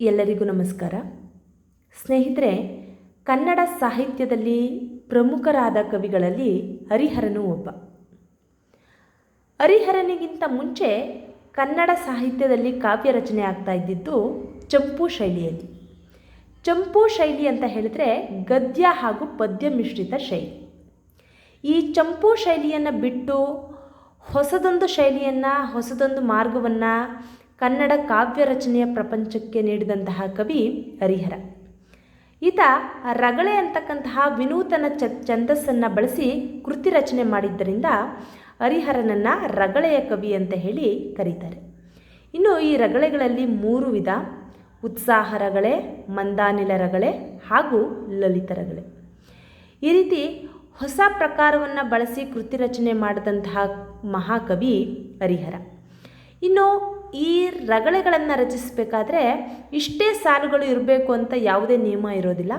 ಎಲ್ಲರಿಗೂ ನಮಸ್ಕಾರ. ಸ್ನೇಹಿತರೆ, ಕನ್ನಡ ಸಾಹಿತ್ಯದಲ್ಲಿ ಪ್ರಮುಖರಾದ ಕವಿಗಳಲ್ಲಿ ಹರಿಹರನು ಒಬ್ಬ. ಹರಿಹರನಿಗಿಂತ ಮುಂಚೆ ಕನ್ನಡ ಸಾಹಿತ್ಯದಲ್ಲಿ ಕಾವ್ಯ ರಚನೆ ಆಗ್ತಾ ಇದ್ದಿದ್ದು ಚಂಪು ಶೈಲಿಯಲ್ಲಿ. ಚಂಪು ಶೈಲಿ ಅಂತ ಹೇಳಿದ್ರೆ ಗದ್ಯ ಹಾಗೂ ಪದ್ಯ ಮಿಶ್ರಿತ ಶೈಲಿ. ಈ ಚಂಪು ಶೈಲಿಯನ್ನು ಬಿಟ್ಟು ಹೊಸದೊಂದು ಶೈಲಿಯನ್ನು, ಹೊಸದೊಂದು ಮಾರ್ಗವನ್ನು ಕನ್ನಡ ಕಾವ್ಯ ರಚನೆಯ ಪ್ರಪಂಚಕ್ಕೆ ನೀಡಿದಂತಹ ಕವಿ ಹರಿಹರ. ಈತ ರಗಳೆ ಅಂತಕ್ಕಂತಹ ವಿನೂತನ ಚ ಛಂದಸ್ಸನ್ನು ಬಳಸಿ ಕೃತಿ ರಚನೆ ಮಾಡಿದ್ದರಿಂದ ಹರಿಹರನನ್ನು ರಗಳೆಯ ಕವಿ ಅಂತ ಹೇಳಿ ಕರೀತಾರೆ. ಇನ್ನು ಈ ರಗಳೆಗಳಲ್ಲಿ ಮೂರು ವಿಧ, ಉತ್ಸಾಹ ರಗಳೆ, ಮಂದಾನಿಲ ರಗಳೆ ಹಾಗೂ ಲಲಿತ ರಗಳೆ. ಈ ರೀತಿ ಹೊಸ ಪ್ರಕಾರವನ್ನು ಬಳಸಿ ಕೃತಿ ರಚನೆ ಮಾಡಿದಂತಹ ಮಹಾಕವಿ ಹರಿಹರ. ಇನ್ನು ಈ ರಗಳೆಗಳನ್ನು ರಚಿಸಬೇಕಾದ್ರೆ ಇಷ್ಟೇ ಸಾಲುಗಳು ಇರಬೇಕು ಅಂತ ಯಾವುದೇ ನಿಯಮ ಇರೋದಿಲ್ಲ.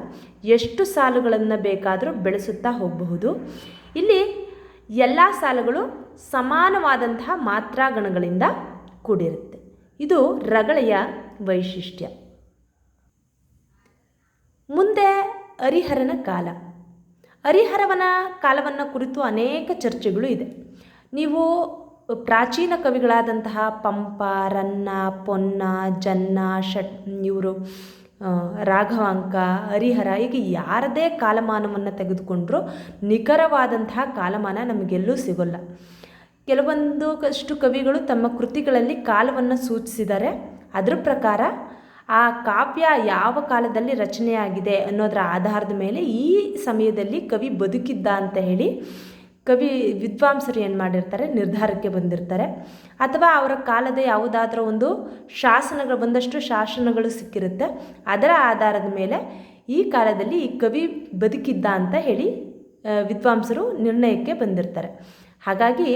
ಎಷ್ಟು ಸಾಲುಗಳನ್ನು ಬೇಕಾದರೂ ಬೆಳೆಸುತ್ತಾ ಹೋಗಬಹುದು. ಇಲ್ಲಿ ಎಲ್ಲ ಸಾಲುಗಳು ಸಮಾನವಾದಂತಹ ಮಾತ್ರಾಗಣಗಳಿಂದ ಕೂಡಿರುತ್ತೆ. ಇದು ರಗಳೆಯ ವೈಶಿಷ್ಟ್ಯ. ಮುಂದೆ ಹರಿಹರನ ಕಾಲ. ಹರಿಹರವನ ಕಾಲವನ್ನು ಕುರಿತು ಅನೇಕ ಚರ್ಚೆಗಳು ಇದೆ. ನೀವು ಪ್ರಾಚೀನ ಕವಿಗಳಾದಂತಹ ಪಂಪ, ರನ್ನ, ಪೊನ್ನ, ಜನ್ನ, ಷಟ್ ಇವರು ರಾಘವಾಂಕ, ಹರಿಹರ ಹೀಗೆ ಯಾರದೇ ಕಾಲಮಾನವನ್ನು ತೆಗೆದುಕೊಂಡ್ರೂ ನಿಖರವಾದಂತಹ ಕಾಲಮಾನ ನಮಗೆಲ್ಲೂ ಸಿಗೋಲ್ಲ. ಕೆಲವೊಂದು ಅಷ್ಟು ಕವಿಗಳು ತಮ್ಮ ಕೃತಿಗಳಲ್ಲಿ ಕಾಲವನ್ನು ಸೂಚಿಸಿದ್ದಾರೆ ಅದರ ಪ್ರಕಾರ ಆ ಕಾವ್ಯ ಯಾವ ಕಾಲದಲ್ಲಿ ರಚನೆಯಾಗಿದೆ ಅನ್ನೋದರ ಆಧಾರದ ಮೇಲೆ ಈ ಸಮಯದಲ್ಲಿ ಕವಿ ಬದುಕಿದ್ದ ಅಂತ ಹೇಳಿ ಕವಿ ವಿದ್ವಾಂಸರು ಏನು ಮಾಡಿರ್ತಾರೆ, ನಿರ್ಧಾರಕ್ಕೆ ಬಂದಿರ್ತಾರೆ. ಅಥವಾ ಅವರ ಕಾಲದ ಯಾವುದಾದ್ರೂ ಒಂದು ಶಾಸನಗಳು, ಬಂದಷ್ಟು ಶಾಸನಗಳು ಸಿಕ್ಕಿರುತ್ತೆ. ಅದರ ಆಧಾರದ ಮೇಲೆ ಈ ಕಾಲದಲ್ಲಿ ಈ ಕವಿ ಬದುಕಿದ್ದ ಅಂತ ಹೇಳಿ ವಿದ್ವಾಂಸರು ನಿರ್ಣಯಕ್ಕೆ ಬಂದಿರ್ತಾರೆ. ಹಾಗಾಗಿ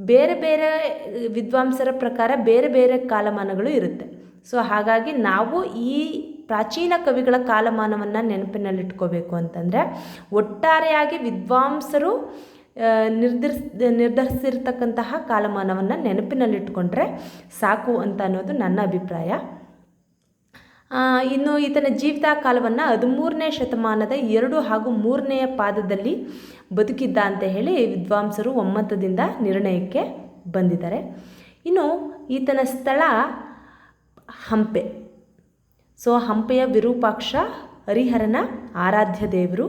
ಬೇರೆ ಬೇರೆ ವಿದ್ವಾಂಸರ ಪ್ರಕಾರ ಬೇರೆ ಬೇರೆ ಕಾಲಮಾನಗಳು ಇರುತ್ತೆ. ಸೊ, ಹಾಗಾಗಿ ನಾವು ಈ ಪ್ರಾಚೀನ ಕವಿಗಳ ಕಾಲಮಾನವನ್ನು ನೆನಪಿನಲ್ಲಿಟ್ಕೋಬೇಕು ಅಂತಂದರೆ, ಒಟ್ಟಾರೆಯಾಗಿ ವಿದ್ವಾಂಸರು ನಿರ್ಧರಿಸ್, ನಿರ್ಧರಿಸಿರ್ತಕ್ಕಂತಹ ಕಾಲಮಾನವನ್ನು ನೆನಪಿನಲ್ಲಿಟ್ಕೊಂಡ್ರೆ ಸಾಕು ಅಂತ ಅನ್ನೋದು ನನ್ನ ಅಭಿಪ್ರಾಯ. ಇನ್ನು ಈತನ ಜೀವಿತ ಕಾಲವನ್ನು ಹದಿಮೂರನೇ ಶತಮಾನದ ಎರಡು ಹಾಗೂ ಮೂರನೆಯ ಪಾದದಲ್ಲಿ ಬದುಕಿದ್ದ ಅಂತ ಹೇಳಿ ವಿದ್ವಾಂಸರು ಒಮ್ಮತದಿಂದ ನಿರ್ಣಯಕ್ಕೆ ಬಂದಿದ್ದಾರೆ. ಇನ್ನು ಈತನ ಸ್ಥಳ ಹಂಪೆ. ಸೊ ಹಂಪೆಯ ವಿರೂಪಾಕ್ಷ ಹರಿಹರನ ಆರಾಧ್ಯ ದೇವರು.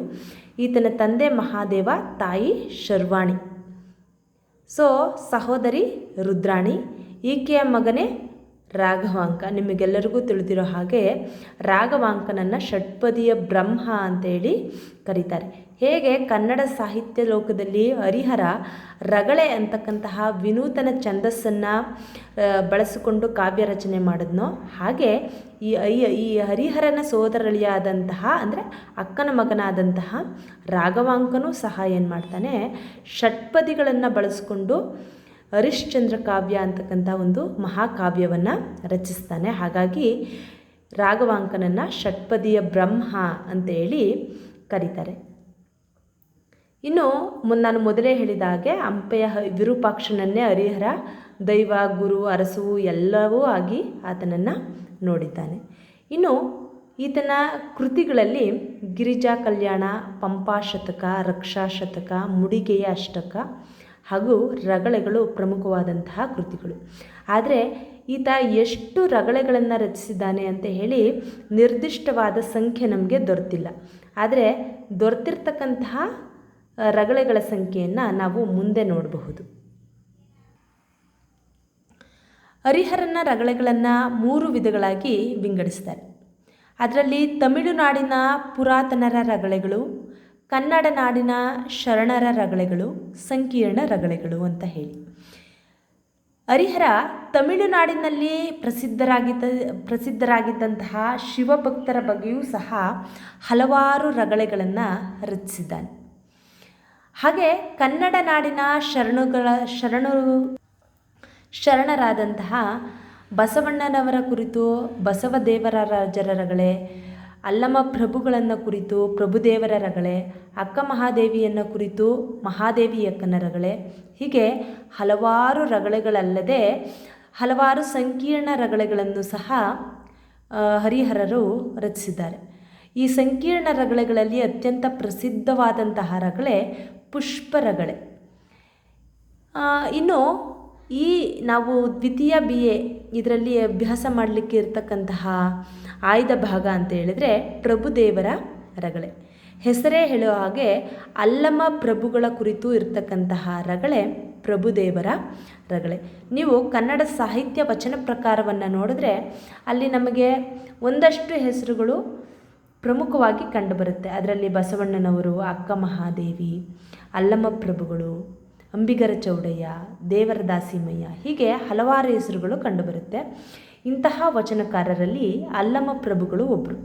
ಈತನ ತಂದೆ ಮಹಾದೇವ, ತಾಯಿ ಶರ್ವಾಣಿ. ಸೊ, ಸಹೋದರಿ ರುದ್ರಾಣಿ, ಈಕೆಯ ಮಗನೇ ರಾಘವಾಂಕ. ನಿಮಗೆಲ್ಲರಿಗೂ ತಿಳಿದಿರೋ ಹಾಗೆ ರಾಘವಾಂಕನನ್ನು ಷಟ್ಪದಿಯ ಬ್ರಹ್ಮ ಅಂತೇಳಿ ಕರೀತಾರೆ. ಹೇಗೆ ಕನ್ನಡ ಸಾಹಿತ್ಯ ಲೋಕದಲ್ಲಿ ಹರಿಹರ, ರಗಳೆ ಅಂತಕ್ಕಂತಹ ವಿನೂತನ ಛಂದಸ್ಸನ್ನು ಬಳಸಿಕೊಂಡು ಕಾವ್ಯ ರಚನೆ ಮಾಡಿದ್ನೋ, ಹಾಗೆ ಈ ಈ ಹರಿಹರನ ಸೋದರಳಿಯಾದಂತಹ, ಅಂದರೆ ಅಕ್ಕನ ಮಗನಾದಂತಹ ರಾಘವಾಂಕನೂ ಸಹ ಏನು ಮಾಡ್ತಾನೆ, ಷಟ್ಪದಿಗಳನ್ನು ಬಳಸಿಕೊಂಡು ಹರಿಶ್ಚಂದ್ರ ಕಾವ್ಯ ಅಂತಕ್ಕಂಥ ಒಂದು ಮಹಾಕಾವ್ಯವನ್ನು ರಚಿಸ್ತಾನೆ. ಹಾಗಾಗಿ ರಾಘವಾಂಕನನ್ನು ಷಟ್ಪದಿಯ ಬ್ರಹ್ಮ ಅಂತೇಳಿ ಕರೀತಾರೆ. ಇನ್ನು ನಾನು ಮೊದಲೇ ಹೇಳಿದ ಹಾಗೆ ಹಂಪೆಯ ವಿರೂಪಾಕ್ಷನನ್ನೇ ಹರಿಹರ, ದೈವ, ಗುರು, ಅರಸು ಎಲ್ಲವೂ ಆಗಿ ಆತನನ್ನು ನೋಡಿದ್ದಾನೆ. ಇನ್ನು ಈತನ ಕೃತಿಗಳಲ್ಲಿ ಗಿರಿಜಾ ಕಲ್ಯಾಣ, ಪಂಪಾ ಶತಕ, ರಕ್ಷಾ ಶತಕ, ಮುಡಿಗೆಯ ಅಷ್ಟಕ ಹಾಗೂ ರಗಳೆಗಳು ಪ್ರಮುಖವಾದಂತಹ ಕೃತಿಗಳು. ಆದರೆ ಈತ ಎಷ್ಟು ರಗಳೆಗಳನ್ನು ರಚಿಸಿದ್ದಾನೆ ಅಂತ ಹೇಳಿ ನಿರ್ದಿಷ್ಟವಾದ ಸಂಖ್ಯೆ ನಮಗೆ ದೊರೆತಿಲ್ಲ. ಆದರೆ ದೊರೆತಿರ್ತಕ್ಕಂತಹ ರಗಳೆಗಳ ಸಂಖ್ಯೆಯನ್ನು ನಾವು ಮುಂದೆ ನೋಡಬಹುದು. ಹರಿಹರನ ರಗಳೆಗಳನ್ನು ಮೂರು ವಿಧಗಳಾಗಿ ವಿಂಗಡಿಸ್ತಾರೆ. ಅದರಲ್ಲಿ ತಮಿಳುನಾಡಿನ ಪುರಾತನರ ರಗಳೆಗಳು, ಕನ್ನಡ ನಾಡಿನ ಶರಣರ ರಗಳೆಗಳು, ಸಂಕೀರ್ಣ ರಗಳೆಗಳು ಅಂತ ಹೇಳಿ. ಹರಿಹರ ತಮಿಳುನಾಡಿನಲ್ಲಿ ಪ್ರಸಿದ್ಧರಾಗಿದ್ದ, ಪ್ರಸಿದ್ಧರಾಗಿದ್ದಂತಹ ಶಿವಭಕ್ತರ ಬಗ್ಗೆಯೂ ಸಹ ಹಲವಾರು ರಗಳೆಗಳನ್ನು ರಚಿಸಿದ್ದಾನೆ. ಹಾಗೆ ಕನ್ನಡ ನಾಡಿನ ಶರಣುಗಳ ಶರಣರು ಶರಣರಾದಂತಹ ಬಸವಣ್ಣನವರ ಕುರಿತು ಬಸವದೇವರ ರಾಜರ ರಗಳೆ ಅಲ್ಲಮ ಪ್ರಭುಗಳನ್ನು ಕುರಿತು ಪ್ರಭುದೇವರ ರಗಳೆ ಅಕ್ಕ ಮಹಾದೇವಿಯನ್ನು ಕುರಿತು, ಮಹಾದೇವಿ ಅಕ್ಕನ ರಗಳೆ ಹೀಗೆ ಹಲವಾರು ರಗಳೆಗಳಲ್ಲದೆ ಹಲವಾರು ಸಂಕೀರ್ಣ ರಗಳೆಗಳನ್ನು ಸಹ ಹರಿಹರರು ರಚಿಸಿದ್ದಾರೆ. ಈ ಸಂಕೀರ್ಣ ರಗಳೆಗಳಲ್ಲಿ ಅತ್ಯಂತ ಪ್ರಸಿದ್ಧವಾದಂತಹ ರಗಳೆ ಪುಷ್ಪ ರಗಳೆ ಇನ್ನು ಈ ನಾವು ದ್ವಿತೀಯ ಬಿ ಎ ಇದರಲ್ಲಿ ಅಭ್ಯಾಸ ಮಾಡಲಿಕ್ಕೆ ಇರತಕ್ಕಂತಹ ಆಯ್ದ ಭಾಗ ಅಂತ ಹೇಳಿದರೆ ಪ್ರಭುದೇವರ ರಗಳೆ. ಹೆಸರೇ ಹೇಳೋ ಹಾಗೆ ಅಲ್ಲಮ ಪ್ರಭುಗಳ ಕುರಿತು ಇರತಕ್ಕಂತಹ ರಗಳೆ ಪ್ರಭುದೇವರ ರಗಳೆ. ನೀವು ಕನ್ನಡ ಸಾಹಿತ್ಯ ವಚನ ಪ್ರಕಾರವನ್ನು ನೋಡಿದ್ರೆ ಅಲ್ಲಿ ನಮಗೆ ಒಂದಷ್ಟು ಹೆಸರುಗಳು ಪ್ರಮುಖವಾಗಿ ಕಂಡುಬರುತ್ತೆ ಅದರಲ್ಲಿ ಬಸವಣ್ಣನವರು, ಅಕ್ಕ ಮಹಾದೇವಿ ಅಲ್ಲಮ್ಮ ಪ್ರಭುಗಳು, ಅಂಬಿಗರ ಚೌಡಯ್ಯ ದೇವರ ದಾಸಿಮಯ್ಯ ಹೀಗೆ ಹಲವಾರು ಹೆಸರುಗಳು ಕಂಡುಬರುತ್ತೆ. ಇಂತಹ ವಚನಕಾರರಲ್ಲಿ ಅಲ್ಲಮ್ಮ ಪ್ರಭುಗಳು ಒಬ್ಬರು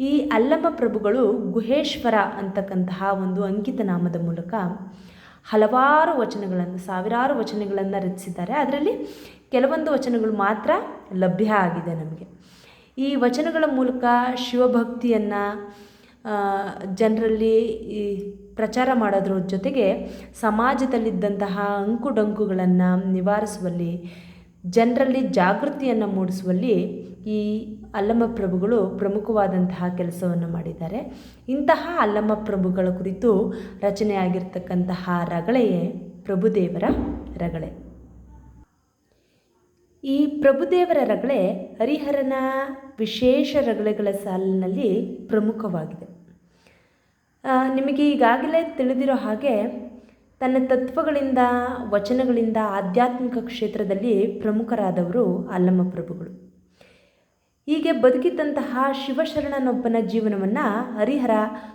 ಈ ಅಲ್ಲಮ್ಮ ಪ್ರಭುಗಳು ಗುಹೇಶ್ವರ ಅಂತಕ್ಕಂತಹ ಒಂದು ಅಂಕಿತ ನಾಮದ ಮೂಲಕ ಹಲವಾರು ವಚನಗಳನ್ನು, ಸಾವಿರಾರು ವಚನಗಳನ್ನು ರಚಿಸಿದ್ದಾರೆ. ಅದರಲ್ಲಿ ಕೆಲವೊಂದು ವಚನಗಳು ಮಾತ್ರ ಲಭ್ಯ ಆಗಿದೆ ನಮಗೆ. ಈ ವಚನಗಳ ಮೂಲಕ ಶಿವಭಕ್ತಿಯನ್ನು ಜನರಲ್ಲಿ ಈ ಪ್ರಚಾರ ಮಾಡೋದ್ರ ಜೊತೆಗೆ ಸಮಾಜದಲ್ಲಿದ್ದಂತಹ ಅಂಕುಡೊಂಕುಗಳನ್ನು ನಿವಾರಿಸುವಲ್ಲಿ, ಜನರಲ್ಲಿ ಜಾಗೃತಿಯನ್ನು ಮೂಡಿಸುವಲ್ಲಿ ಈ ಅಲ್ಲಮ್ಮ ಪ್ರಭುಗಳು ಪ್ರಮುಖವಾದಂತಹ ಕೆಲಸವನ್ನು ಮಾಡಿದ್ದಾರೆ. ಇಂತಹ ಅಲ್ಲಮ್ಮ ಪ್ರಭುಗಳ ಕುರಿತು ರಚನೆಯಾಗಿರ್ತಕ್ಕಂತಹ ರಗಳೆಯೇ ಪ್ರಭುದೇವರ ರಗಳೆ. ಈ ಪ್ರಭುದೇವರ ರಗಳೆ ಹರಿಹರನ ವಿಶೇಷ ರಗಳೆಗಳ ಸಾಲಿನಲ್ಲಿ ಪ್ರಮುಖವಾಗಿದೆ. ನಿಮಗೆ ಈಗಾಗಲೇ ತಿಳಿದಿರೋ ಹಾಗೆ ತನ್ನ ತತ್ವಗಳಿಂದ, ವಚನಗಳಿಂದ ಆಧ್ಯಾತ್ಮಿಕ ಕ್ಷೇತ್ರದಲ್ಲಿ ಪ್ರಮುಖರಾದವರು ಅಲ್ಲಮ್ಮ ಪ್ರಭುಗಳು ಹೀಗೆ ಬದುಕಿದ್ದಂತಹ ಶಿವಶರಣನೊಬ್ಬನ ಜೀವನವನ್ನು ಹರಿಹರ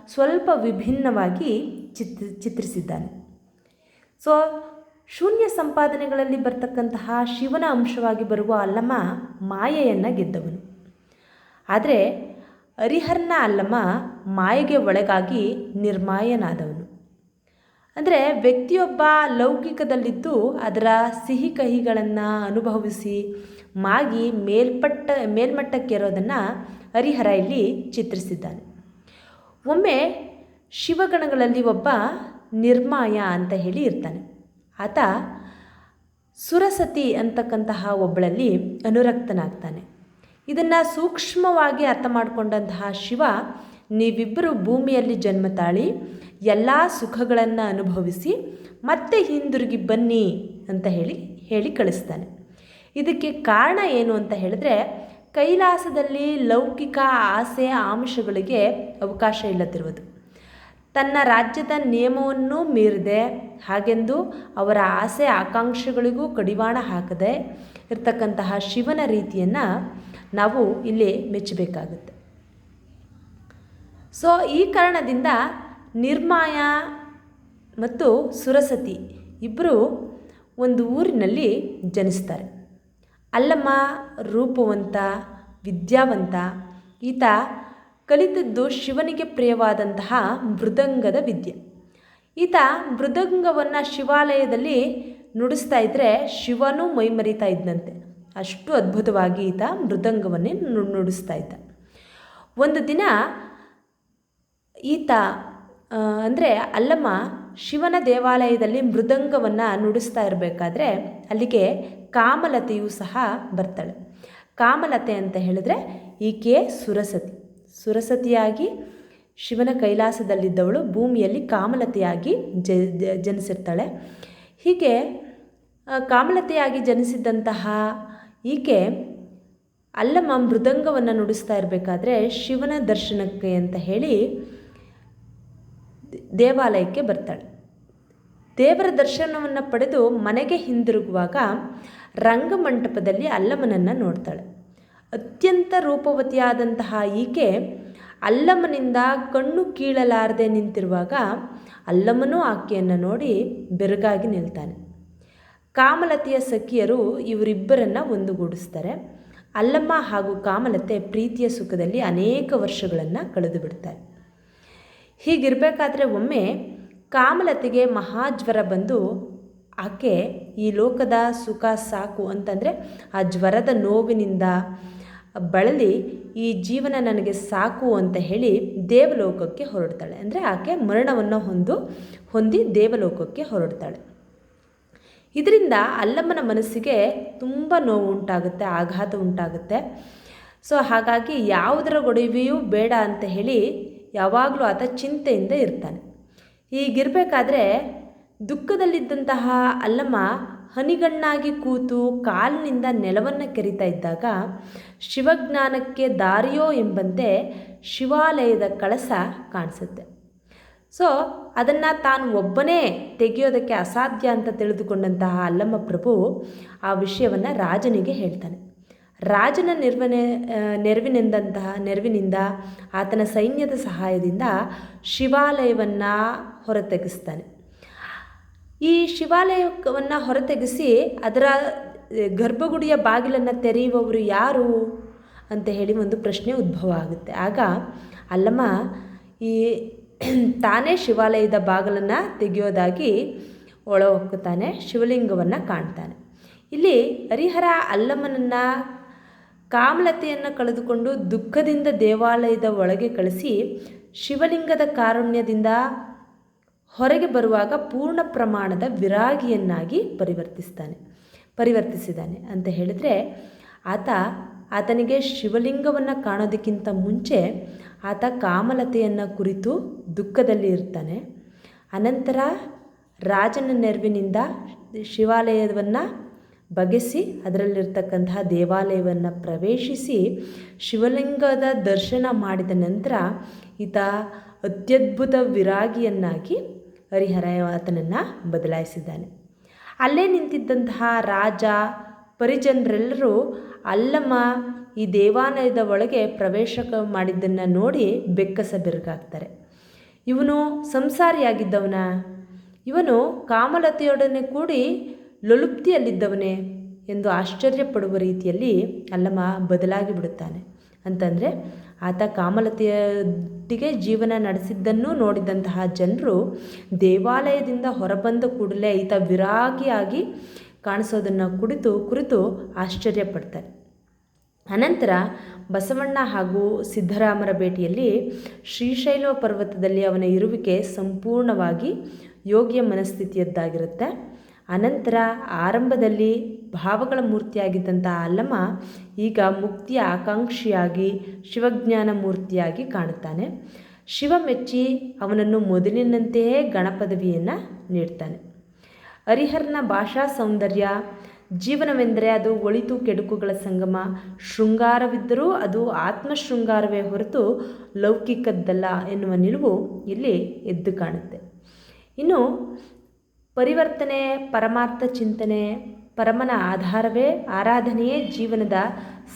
ಸ್ವಲ್ಪ ವಿಭಿನ್ನವಾಗಿ ಚಿತ್ರ, ಚಿತ್ರಿಸಿದ್ದಾನೆ. ಸೊ, ಶೂನ್ಯ ಸಂಪಾದನೆಗಳಲ್ಲಿ ಬರ್ತಕ್ಕಂತಹ ಶಿವನ ಅಂಶವಾಗಿ ಬರುವ ಅಲ್ಲಮ್ಮ ಮಾಯೆಯನ್ನು ಗೆದ್ದವನು. ಆದರೆ ಹರಿಹರನ ಅಲ್ಲಮ್ಮ ಮಾಯೆಗೆ ಒಳಗಾಗಿ ನಿರ್ಮಾಯನಾದವನು. ಅಂದರೆ ವ್ಯಕ್ತಿಯೊಬ್ಬ ಲೌಕಿಕದಲ್ಲಿದ್ದು ಅದರ ಸಿಹಿ ಕಹಿಗಳನ್ನು ಅನುಭವಿಸಿ ಮಾಗಿ ಮೇಲ್ಪಟ್ಟ ಮೇಲ್ಮಟ್ಟಕ್ಕೇರೋದನ್ನು ಹರಿಹರ ಇಲ್ಲಿ ಚಿತ್ರಿಸಿದ್ದಾನೆ. ಒಮ್ಮೆ ಶಿವಗಣಗಳಲ್ಲಿ ಒಬ್ಬ ನಿರ್ಮಾಯ ಅಂತ ಹೇಳಿ ಇರ್ತಾನೆ. ಆತ ಸುರಸತಿ ಅಂತಕ್ಕಂತಹ ಒಬ್ಬಳಲ್ಲಿ ಅನುರಕ್ತನಾಗ್ತಾನೆ. ಇದನ್ನು ಸೂಕ್ಷ್ಮವಾಗಿ ಅರ್ಥ ಮಾಡಿಕೊಂಡಂತಹ ಶಿವ ನೀವಿಬ್ಬರು ಭೂಮಿಯಲ್ಲಿ ಜನ್ಮ ತಾಳಿ ಎಲ್ಲ ಸುಖಗಳನ್ನು ಅನುಭವಿಸಿ, ಮತ್ತೆ ಹಿಂದಿರುಗಿ ಬನ್ನಿ ಅಂತ ಹೇಳಿ ಹೇಳಿ ಕಳಿಸ್ತಾನೆ. ಇದಕ್ಕೆ ಕಾರಣ ಏನು ಅಂತ ಹೇಳಿದ್ರೆ, ಕೈಲಾಸದಲ್ಲಿ ಲೌಕಿಕ ಆಸೆ ಆಮಿಷಗಳಿಗೆ ಅವಕಾಶ ಇಲ್ಲದಿರುವುದು. ತನ್ನ ರಾಜ್ಯದ ನಿಯಮವನ್ನು ಮೀರಿದೆ, ಹಾಗೆಂದು ಅವರ ಆಸೆ ಆಕಾಂಕ್ಷೆಗಳಿಗೂ ಕಡಿವಾಣ ಹಾಕದೆ ಇರತಕ್ಕಂತಹ ಶಿವನ ರೀತಿಯನ್ನು ನಾವು ಇಲ್ಲಿ ಮೆಚ್ಚಬೇಕಾಗುತ್ತೆ. ಸೊ ಈ ಕಾರಣದಿಂದ ನಿರ್ಮಾಯ ಮತ್ತು ಸುರಸತಿ ಇಬ್ಬರು ಒಂದು ಊರಿನಲ್ಲಿ ಜನಿಸ್ತಾರೆ. ಅಲ್ಲಮ್ಮ ರೂಪವಂತ, ವಿದ್ಯಾವಂತ, ಈತ ಕಲಿತದ್ದು ಶಿವನಿಗೆ ಪ್ರಿಯವಾದಂತಹ ಮೃದಂಗದ ವಿದ್ಯೆ. ಈತ ಮೃದಂಗವನ್ನು ಶಿವಾಲಯದಲ್ಲಿ ನುಡಿಸ್ತಾ ಇದ್ದರೆ ಶಿವನೂ ಮೈಮರಿತಾ ಇದ್ದಂತೆ ಅಷ್ಟು ಅದ್ಭುತವಾಗಿ ಈತ ಮೃದಂಗವನ್ನೇ ನುಡಿಸ್ತಾ ಇದ್ದ. ಒಂದು ದಿನ ಈತ ಅಂದರೆ ಅಲ್ಲಮ್ಮ ಶಿವನ ದೇವಾಲಯದಲ್ಲಿ ಮೃದಂಗವನ್ನು ನುಡಿಸ್ತಾ ಇರಬೇಕಾದ್ರೆ ಅಲ್ಲಿಗೆ ಕಾಮಲತೆಯೂ ಸಹ ಬರ್ತಾಳೆ. ಕಾಮಲತೆ ಅಂತ ಹೇಳಿದ್ರೆ ಈಕೆ ಸುರಸತಿ. ಸುರಸತಿಯಾಗಿ ಶಿವನ ಕೈಲಾಸದಲ್ಲಿದ್ದವಳು ಭೂಮಿಯಲ್ಲಿ ಕಾಮಲತೆಯಾಗಿ ಜ- ಜನಿಸಿರ್ತಾಳೆ. ಹೀಗೆ ಕಾಮಲತೆಯಾಗಿ ಜನಿಸಿದ್ದಂತಹ ಈಕೆ ಅಲ್ಲಮ್ಮ ಮೃದಂಗವನ್ನು ನುಡಿಸ್ತಾ ಇರಬೇಕಾದ್ರೆ ಶಿವನ ದರ್ಶನಕ್ಕೆ ಅಂತ ಹೇಳಿ ದೇವಾಲಯಕ್ಕೆ ಬರ್ತಾಳೆ. ದೇವರ ದರ್ಶನವನ್ನು ಪಡೆದು ಮನೆಗೆ ಹಿಂದಿರುಗುವಾಗ ರಂಗಮಂಟಪದಲ್ಲಿ ಅಲ್ಲಮ್ಮನನ್ನು ನೋಡ್ತಾಳೆ. ಅತ್ಯಂತ ರೂಪವತಿಯಾದಂತಹ ಈಕೆ ಅಲ್ಲಮ್ಮನಿಂದ ಕಣ್ಣು ಕೀಳಲಾರದೆ ನಿಂತಿರುವಾಗ ಅಲ್ಲಮ್ಮನೂ ಆಕೆಯನ್ನು ನೋಡಿ ಬೆರಗಾಗಿ ನಿಲ್ತಾನೆ. ಕಾಮಲತೆಯ ಸಖಿಯರು ಇವರಿಬ್ಬರನ್ನು ಒಂದುಗೂಡಿಸ್ತಾರೆ. ಅಲ್ಲಮ್ಮ ಹಾಗೂ ಕಾಮಲತೆ ಪ್ರೀತಿಯ ಸುಖದಲ್ಲಿ ಅನೇಕ ವರ್ಷಗಳನ್ನು ಕಳೆದು ಬಿಡ್ತಾರೆ ಹೀಗಿರಬೇಕಾದ್ರೆ ಒಮ್ಮೆ ಕಾಮಲತೆಗೆ ಮಹಾಜ್ವರ ಬಂದು, ಆಕೆ ಈ ಲೋಕದ ಸುಖ ಸಾಕು ಅಂತಂದರೆ ಆ ಜ್ವರದ ನೋವಿನಿಂದ ಬಳಲಿ, ಈ ಜೀವನ ನನಗೆ ಸಾಕು ಅಂತ ಹೇಳಿ ದೇವಲೋಕಕ್ಕೆ ಹೊರಡ್ತಾಳೆ. ಅಂದರೆ ಆಕೆ ಮರಣವನ್ನು ಹೊಂದು, ಹೊಂದಿ ದೇವಲೋಕಕ್ಕೆ ಹೊರಡ್ತಾಳೆ. ಇದರಿಂದ ಅಲ್ಲಮ್ಮನ ಮನಸ್ಸಿಗೆ ತುಂಬ ನೋವು ಉಂಟಾಗುತ್ತೆ, ಆಘಾತ ಉಂಟಾಗುತ್ತೆ. ಸೊ ಹಾಗಾಗಿ ಯಾವುದರ ಗೊಡವೆಯೂ ಬೇಡ ಅಂತ ಹೇಳಿ ಯಾವಾಗಲೂ ಆತ ಚಿಂತೆಯಿಂದ ಇರ್ತಾನೆ. ಹೀಗಿರಬೇಕಾದ್ರೆ ದುಃಖದಲ್ಲಿದ್ದಂತಹ ಅಲ್ಲಮ್ಮ ಹನಿಗಣ್ಣಾಗಿ ಕೂತು ಕಾಲಿನಿಂದ ನೆಲವನ್ನು ಕೆರಿತಾ ಇದ್ದಾಗ ಶಿವಜ್ಞಾನಕ್ಕೆ ದಾರಿಯೋ ಎಂಬಂತೆ ಶಿವಾಲಯದ ಕಳಸ ಕಾಣಿಸುತ್ತೆ. ಸೊ ಅದನ್ನು ತಾನು ಒಬ್ಬನೇ ತೆಗೆಯೋದಕ್ಕೆ ಅಸಾಧ್ಯ ಅಂತ ತಿಳಿದುಕೊಂಡಂತಹ ಅಲ್ಲಮ್ಮ ಪ್ರಭು ಆ ವಿಷಯವನ್ನು ರಾಜನಿಗೆ ಹೇಳ್ತಾನೆ. ರಾಜನ ನಿರ್ವನೆ ನೆರವಿನಿಂದಂತಹ, ನೆರವಿನಿಂದ ಆತನ ಸೈನ್ಯದ ಸಹಾಯದಿಂದ ಶಿವಾಲಯವನ್ನು ಹೊರತೆಗೆಸ್ತಾನೆ. ಈ ಶಿವಾಲಯವನ್ನು ಹೊರತೆಗೆಸಿ ಅದರ ಗರ್ಭಗುಡಿಯ ಬಾಗಿಲನ್ನು ತೆರೆಯುವವರು ಯಾರು? ಅಂತ ಹೇಳಿ ಒಂದು ಪ್ರಶ್ನೆ ಉದ್ಭವ ಆಗುತ್ತೆ. ಆಗ ಅಲ್ಲಮ್ಮ ಈ ತಾನೇ ಶಿವಾಲಯದ ಬಾಗಿಲನ್ನು ತೆಗೆಯೋದಾಗಿ ಒಳ ಹೋಗ್ತಾನೆ ಶಿವಲಿಂಗವನ್ನು ಕಾಣ್ತಾನೆ. ಇಲ್ಲಿ ಹರಿಹರ ಅಲ್ಲಮ್ಮನನ್ನು ಕಾಮಲತೆಯನ್ನು ಕಳೆದುಕೊಂಡು ದುಃಖದಿಂದ ದೇವಾಲಯದ ಒಳಗೆ ಕಳಿಸಿ ಶಿವಲಿಂಗದ ಕಾರುಣ್ಯದಿಂದ ಹೊರಗೆ ಬರುವಾಗ ಪೂರ್ಣ ಪ್ರಮಾಣದ ವಿರಾಗಿಯನ್ನಾಗಿ ಪರಿವರ್ತಿಸ್ತಾನೆ, ಪರಿವರ್ತಿಸಿದ್ದಾನೆ ಅಂತ ಹೇಳಿದರೆ ಆತ ಆತನಿಗೆ ಶಿವಲಿಂಗವನ್ನು ಕಾಣೋದಕ್ಕಿಂತ ಮುಂಚೆ ಆತ ಕಾಮಲತೆಯನ್ನು ಕುರಿತು ದುಃಖದಲ್ಲಿ ಇರ್ತಾನೆ ಅನಂತರ ರಾಜನ ನೆರವಿನಿಂದ ಶಿವಾಲಯವನ್ನು ಬಗೆಸಿ ಅದರಲ್ಲಿರ್ತಕ್ಕಂತಹ ದೇವಾಲಯವನ್ನು ಪ್ರವೇಶಿಸಿ ಶಿವಲಿಂಗದ ದರ್ಶನ ಮಾಡಿದ ನಂತರ ಈತ ಅತ್ಯದ್ಭುತ ವಿರಾಗಿಯನ್ನಾಗಿ ಹರಿಹರ ಆತನನ್ನು ಬದಲಾಯಿಸಿದ್ದಾನೆ. ಅಲ್ಲೇ ನಿಂತಿದ್ದಂತಹ ರಾಜ, ಪರಿಜನರೆಲ್ಲರೂ ಅಲ್ಲಮ್ಮ ಈ ದೇವಾಲಯದ ಒಳಗೆ ಪ್ರವೇಶ ಮಾಡಿದ್ದನ್ನು ನೋಡಿ ಬೆಕ್ಕಸ ಬೆರಗಾಗ್ತಾರೆ. ಇವನು ಸಂಸಾರಿಯಾಗಿದ್ದವನ. ಇವನು ಕಾಮಲತೆಯೊಡನೆ ಕೂಡಿ ಲೊಲುಪ್ತಿಯಲ್ಲಿದ್ದವನೇ ಎಂದು ಆಶ್ಚರ್ಯಪಡುವ ರೀತಿಯಲ್ಲಿ ಅಲ್ಲಮ್ಮ ಬದಲಾಗಿ ಬಿಡುತ್ತಾನೆ. ಅಂತಂದರೆ ಆತ ಕಾಮಲತೆಯೊಟ್ಟಿಗೆ ಜೀವನ ನಡೆಸಿದ್ದನ್ನು ನೋಡಿದಂತಹ ಜನರು ದೇವಾಲಯದಿಂದ ಹೊರಬಂದ ಕೂಡಲೇ ಈತ ವಿರಾಗಿಯಾಗಿ ಕಾಣಿಸೋದನ್ನು ಕುಡಿತು ಕುರಿತು ಆಶ್ಚರ್ಯಪಡ್ತಾರೆ. ಅನಂತರ ಬಸವಣ್ಣ ಹಾಗೂ ಸಿದ್ದರಾಮರ ಭೇಟಿಯಲ್ಲಿ ಶ್ರೀಶೈಲ ಪರ್ವತದಲ್ಲಿ ಅವನ ಇರುವಿಕೆ ಸಂಪೂರ್ಣವಾಗಿ ಯೋಗ್ಯ ಮನಸ್ಥಿತಿಯದ್ದಾಗಿರುತ್ತೆ. ಅನಂತರ ಆರಂಭದಲ್ಲಿ ಭಾವಗಳ ಮೂರ್ತಿಯಾಗಿದ್ದಂಥ ಅಲ್ಲಮ್ಮ ಈಗ ಮುಕ್ತಿಯ ಆಕಾಂಕ್ಷಿಯಾಗಿ, ಶಿವಜ್ಞಾನ ಮೂರ್ತಿಯಾಗಿ ಕಾಣುತ್ತಾನೆ. ಶಿವ ಮೆಚ್ಚಿ ಅವನನ್ನು ಮೊದಲಿನಂತೆಯೇ ಗಣಪದವಿಯನ್ನು ನೀಡ್ತಾನೆ. ಹರಿಹರನ ಭಾಷಾ ಸೌಂದರ್ಯ ಜೀವನವೆಂದರೆ ಅದು ಒಳಿತು ಕೆಡುಕುಗಳ ಸಂಗಮ. ಶೃಂಗಾರವಿದ್ದರೂ ಅದು ಆತ್ಮ ಶೃಂಗಾರವೇ ಹೊರತು ಲೌಕಿಕದ್ದಲ್ಲ ಎನ್ನುವ ನಿಲುವು ಇಲ್ಲಿ ಎದ್ದು ಕಾಣುತ್ತೆ. ಇನ್ನು ಪರಿವರ್ತನೆ, ಪರಮಾರ್ಥ ಚಿಂತನೆ, ಪರಮನ ಆಧಾರವೇ ಆರಾಧನೆಯೇ ಜೀವನದ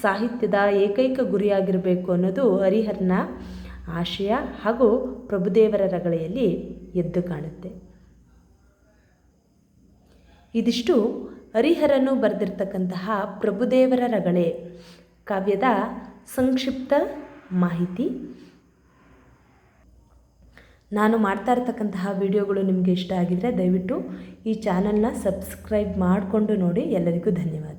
ಸಾಹಿತ್ಯದ ಏಕೈಕ ಗುರಿಯಾಗಿರಬೇಕು ಅನ್ನೋದು ಹರಿಹರನ ಆಶಯ ಹಾಗೂ ಪ್ರಭುದೇವರ ರಗಳೆಯಲ್ಲಿ ಎದ್ದು ಕಾಣುತ್ತೆ. ಇದಿಷ್ಟು ಹರಿಹರನು ಬರೆದಿರ್ತಕ್ಕಂತಹ ಪ್ರಭುದೇವರ ರಗಳೆ. ಕಾವ್ಯದ ಸಂಕ್ಷಿಪ್ತ ಮಾಹಿತಿ. ನಾನು ಮಾಡ್ತಾ ಇರ್ತಕ್ಕಂತಹ ವಿಡಿಯೋಗಳು ನಿಮಗೆ ಇಷ್ಟ ಆಗಿದರೆ ದಯವಿಟ್ಟು ಈ ಚಾನಲ್ನ ಸಬ್ಸ್ಕ್ರೈಬ್ ಮಾಡಿಕೊಂಡು ನೋಡಿ. ಎಲ್ಲರಿಗೂ ಧನ್ಯವಾದ.